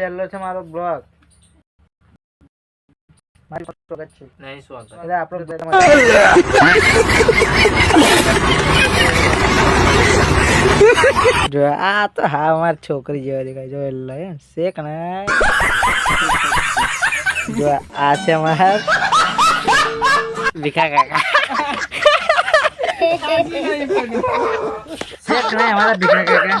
પહેલો છે મારો બ્લોગ. નહીં શું એટલે આપણો જો આ તો હા અમાર છોકરી જેવા દેખાય. જો એટલે એમ શેક ને. જો આ છે અમાર ભીખા કાકા. શેક ને અમારા ભીખા કાકા.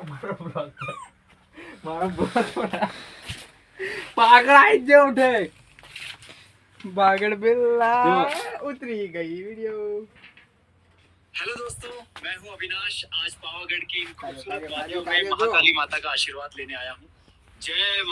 આ તો મોડું થતા તો મારો બોલા પાગળ આઈ જ ઉઠે बागड़ बिल्ला जो- उतरी गई वीडियो हेलो दोस्तों मैं हूं अविनाश आज पावागढ़ की इन खूबसूरत कार्य, वादियों कार्य, में कार्य दो। महाकाली माता का आशीर्वाद लेने आया हूं जय